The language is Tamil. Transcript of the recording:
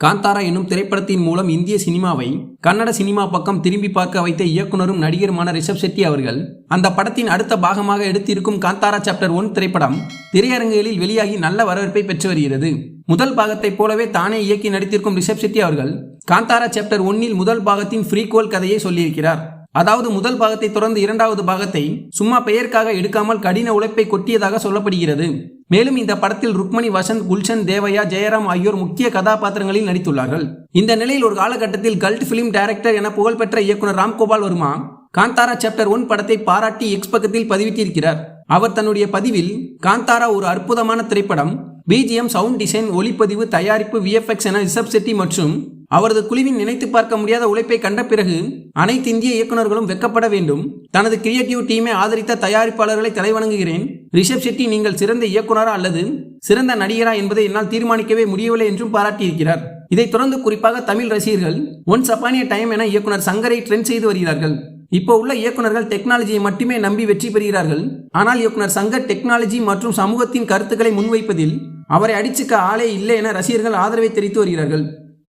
காந்தாரா என்னும் திரைப்படத்தின் மூலம் இந்திய சினிமாவை கன்னட சினிமா பக்கம் திரும்பி பார்க்க வைத்த இயக்குனரும் நடிகருமான ரிஷப் செட்டி அவர்கள் அந்த படத்தின் அடுத்த பாகமாக எடுத்திருக்கும் காந்தாரா சாப்டர் ஒன் திரைப்படம் திரையரங்குகளில் வெளியாகி நல்ல வரவேற்பை பெற்று வருகிறது. முதல் பாகத்தைப் போலவே தானே இயக்கி நடித்திருக்கும் ரிஷப் செட்டி அவர்கள் காந்தாரா சாப்டர் ஒன்னில் முதல் பாகத்தின் ஃப்ரீக்வல் கதையை சொல்லியிருக்கிறார். அதாவது முதல் பாகத்தை தொடர்ந்து இரண்டாவது பாகத்தை சும்மா பெயருக்காக எடுக்காமல் கடின உழைப்பை கொட்டியதாக சொல்லப்படுகிறது. மேலும் இந்த படத்தில் ருக்மணி வசந்த் குல்ஷன் தேவையா ஜெயராம் ஆகியோர் முக்கிய கதாபாத்திரங்களில் நடித்துள்ளார்கள். இந்த நிலையில் ஒரு காலகட்டத்தில் கல்ட் பிலிம் டைரக்டர் என புகழ்பெற்ற இயக்குனர் ராம்கோபால் வர்மா காந்தாரா சாப்டர் ஒன் படத்தை பாராட்டி எக்ஸ் பக்கத்தில் பதிவிட்டிருக்கிறார். அவர் தன்னுடைய பதிவில் காந்தாரா ஒரு அற்புதமான திரைப்படம் பிஜிஎம் சவுண்ட் டிசைன் ஒளிப்பதிவு தயாரிப்பு விஎஃப்எக்ஸ் என ரிஷப் செட்டி மற்றும் அவரது குழுவின் நினைத்து பார்க்க முடியாத உழைப்பை கண்ட பிறகு அனைத்து இந்திய இயக்குநர்களும் வெக்கப்பட வேண்டும். தனது கிரியேட்டிவ் டீமை ஆதரித்த தயாரிப்பாளர்களை தலைவணங்குகிறேன். ரிஷப் ஷெட்டி நீங்கள் சிறந்த இயக்குனரா அல்லது சிறந்த நடிகரா என்பதை என்னால் தீர்மானிக்கவே முடியவில்லை என்றும் பாராட்டியிருக்கிறார். இதை தொடர்ந்து குறிப்பாக தமிழ் ரசிகர்கள் ஒன்ஸ் அப்பானிய டைம் என இயக்குனர் சங்கரை ட்ரெண்ட் செய்து வருகிறார்கள். இப்போ உள்ள இயக்குனர்கள் டெக்னாலஜியை மட்டுமே நம்பி வெற்றி பெறுகிறார்கள். ஆனால் இயக்குனர் சங்கர் டெக்னாலஜி மற்றும் சமூகத்தின் கருத்துக்களை முன்வைப்பதில் அவரை அடிச்சுக்க ஆளே இல்லை என ரசிகர்கள் ஆதரவை தெரிவித்து வருகிறார்கள்.